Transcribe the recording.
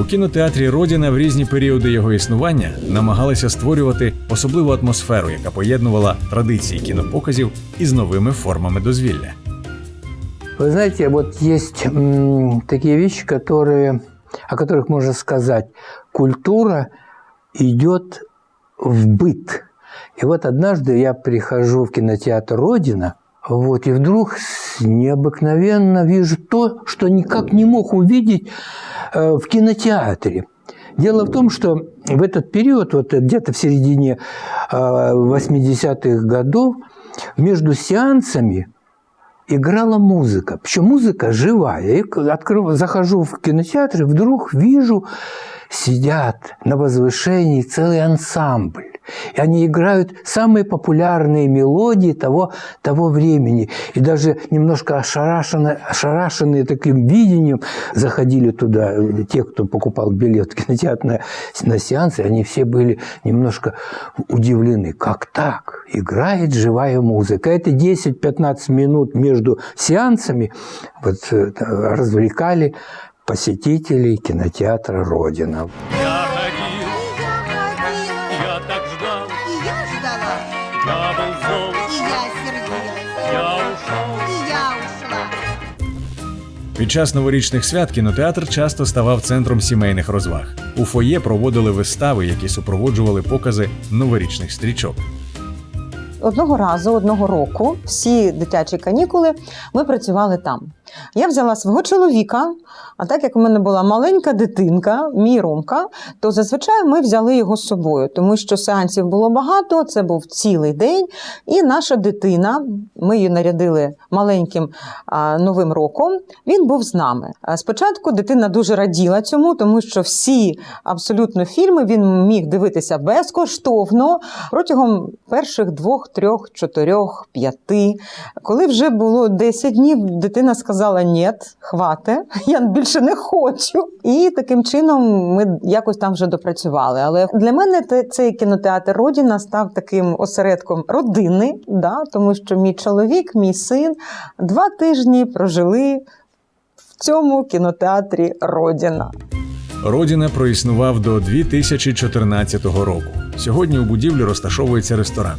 У кінотеатрі Родіна в різні періоди його існування намагалися створювати особливу атмосферу, яка поєднувала традиції кінопоказів із новими формами дозвілля. Вы знаете, вот есть м, такие вещи, которые, о которых можно сказать. Культура идет в быт. И вот однажды я прихожу в кинотеатр «Родина», вот, и вдруг с- необыкновенно вижу то, что никак не мог увидеть э, в кинотеатре. Дело в том, что в этот период, вот где-то в середине э, 80-х годов, между сеансами играла музыка. Причем музыка живая. И открыв, захожу в кинотеатр и вдруг вижу, сидят на возвышении целый ансамбль. И они играют самые популярные мелодии того, того времени. И даже немножко ошарашенные, ошарашенные таким видением заходили туда те, кто покупал билет в кинотеатр на, на сеансы, они все были немножко удивлены. Как так? Играет живая музыка. Это 10-15 минут между сеансами вот, э, развлекали посетителей кинотеатра «Родина». Я я был зол, и я сердилась, я ушел. и я ушла. Під час новорічних свят кінотеатр часто ставав центром сімейних розваг. У фоє проводили вистави, які супроводжували покази новорічних стрічок. Одного разу, одного року, всі дитячі канікули ми працювали там. Я взяла свого чоловіка, а так як у мене була маленька дитинка, мій Ромка, то зазвичай ми взяли його з собою, тому що сеансів було багато, це був цілий день. І наша дитина, ми її нарядили маленьким новим роком, він був з нами. Спочатку дитина дуже раділа цьому, тому що всі абсолютно фільми він міг дивитися безкоштовно протягом перших двох, трьох, чотирьох, п'яти. Коли вже було 10 днів, дитина сказала: ні, хвате, я більше не хочу. І таким чином ми якось там вже допрацювали. Але для мене цей кінотеатр Родіна став таким осередком родини, да, тому що мій чоловік, мій син два тижні прожили в цьому кінотеатрі Родіна. Родіна проіснував до 2014 року. Сьогодні у будівлі розташовується ресторан.